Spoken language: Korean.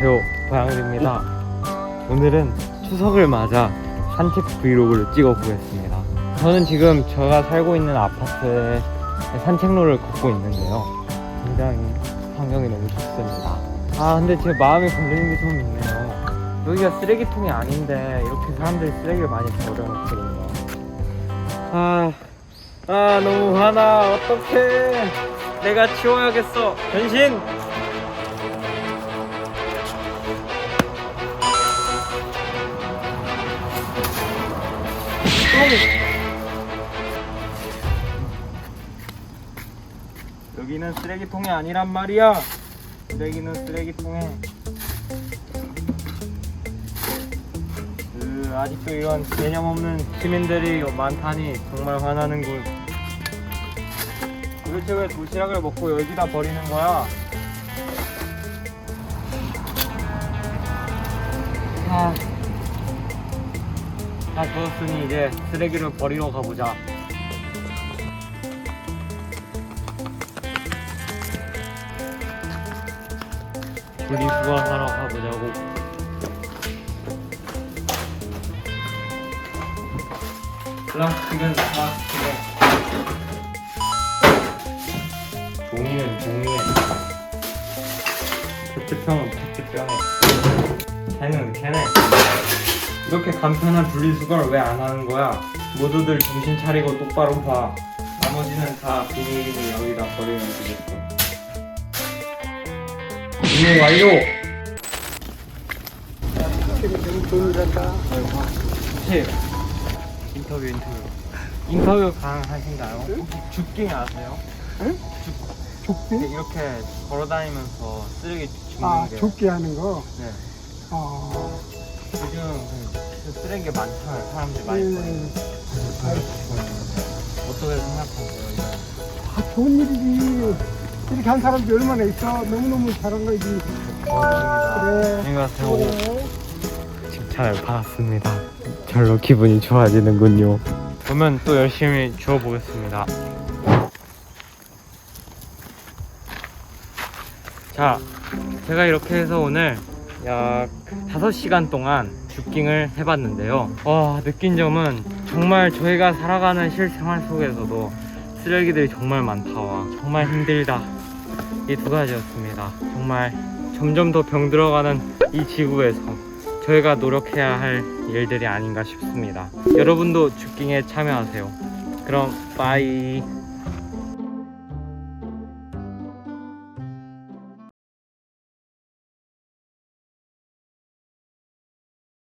안녕하세요 고양리입니다. 오늘은 추석을 맞아 산책 브이로그를 찍어 보겠습니다. 저는 지금 제가 살고 있는 아파트의 산책로를 걷고 있는데요. 굉장히 환경이 너무 좋습니다. 아 근데 제 마음에 걸리는 게 좀 있네요. 여기가 쓰레기통이 아닌데 이렇게 사람들이 쓰레기를 많이 버려놓거든요. 아, 아 너무 화나. 어떡해. 내가 치워야겠어. 변신 여기는 쓰레기통이 아니란 말이야. 쓰레기는 쓰레기통에. 그 아직도 이런 개념 없는 시민들이 많다니 정말 화나는군. 도대체 왜 도시락을 먹고 여기다 버리는 거야? 아, 다 주웠으니 이제 쓰레기를 버리러 가보자. 분리수거 하러 가보자고. 플라스틱은 플라스틱에, 종이는 종이에, 페트병은 페트병에, 캔은 캔에. 이렇게 간편한 분리수거를 왜 안 하는 거야? 모두들 정신 차리고 똑바로 봐. 나머지는 다 비닐이 여기다 버리면 되겠어. 분리 완료! 네. 인터뷰 인터뷰. 인터뷰 가능하신가요? 혹시 죽깅 아세요? 응? 죽, 족대? 이렇게 걸어다니면서 쓰레기 줍는 아, 게. 족게 하는 거. 네. 어, 그 쓰레기 많잖아요. 사람들이 많이 버리는. 음, 어떻게 생각하세요? 이거? 아, 좋은 일이지. 이렇게 한 사람들이 얼마나 있어. 너무너무 잘한 거지. 그래. 안녕하세요. 그래. 칭찬을 받았습니다. 절로 기분이 좋아지는군요. 그러면 또 열심히 주워 보겠습니다. 자, 제가 이렇게 해서 오늘 약 5시간 동안 줍깅을 해봤는데요. 와, 느낀 점은 정말 저희가 살아가는 실생활 속에서도 쓰레기들이 정말 많다. 와, 정말 힘들다. 이 두 가지였습니다. 정말 점점 더 병들어가는 이 지구에서 저희가 노력해야 할 일들이 아닌가 싶습니다. 여러분도 줍깅에 참여하세요. 그럼 빠이.